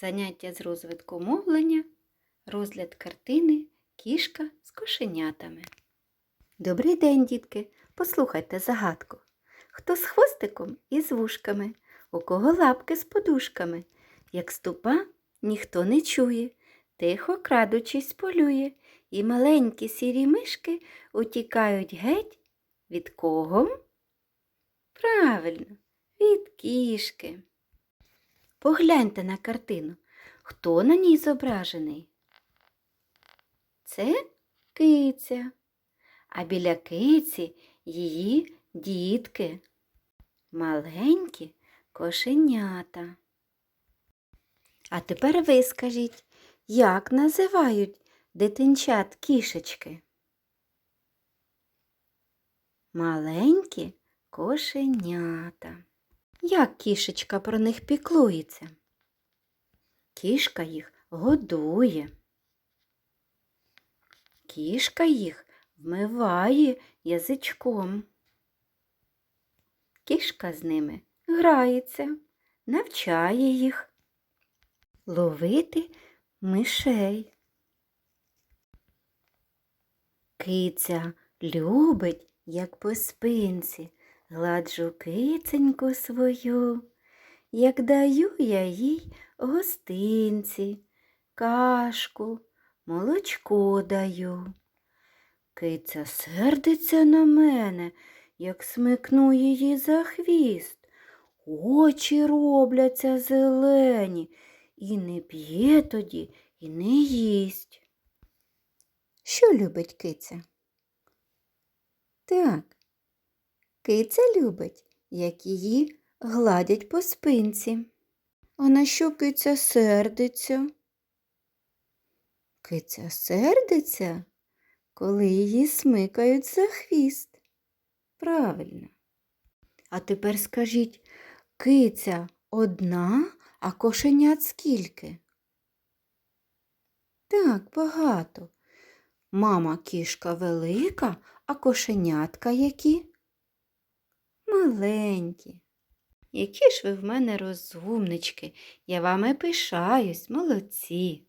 Заняття з розвитку мовлення, розгляд картини Кішка з кошенятами. Добрий день, дітки! Послухайте загадку. Хто з хвостиком і з вушками, у кого лапки з подушками, як ступа, ніхто не чує, тихо крадучись полює, і маленькі сірі мишки утікають геть від кого? Правильно, від кішки. Погляньте на картину. Хто на ній зображений? Це киця, а біля киці її дітки, маленькі кошенята. А тепер ви скажіть, як називають дитинчат кішечки? Маленькі кошенята. Як кішечка про них піклується? Кішка їх годує. Кішка їх вмиває язичком. Кішка з ними грається, навчає їх ловити мишей. Киця любить, як по спинці, гладжу киценьку свою, як даю я їй гостинці, кашку, молочко даю. Киця сердиться на мене, як смикну її за хвіст. Очі робляться зелені, і не п'є тоді, і не їсть. Що любить киця? Так, киця любить, як її гладять по спинці. А на що киця сердиться? Киця сердиться, коли її смикають за хвіст. Правильно. А тепер скажіть, киця одна, а кошенят скільки? Так, багато. Мама кішка велика, а кошенятка які? Маленькі. Які ж ви в мене розумнички, я вами пишаюсь, молодці.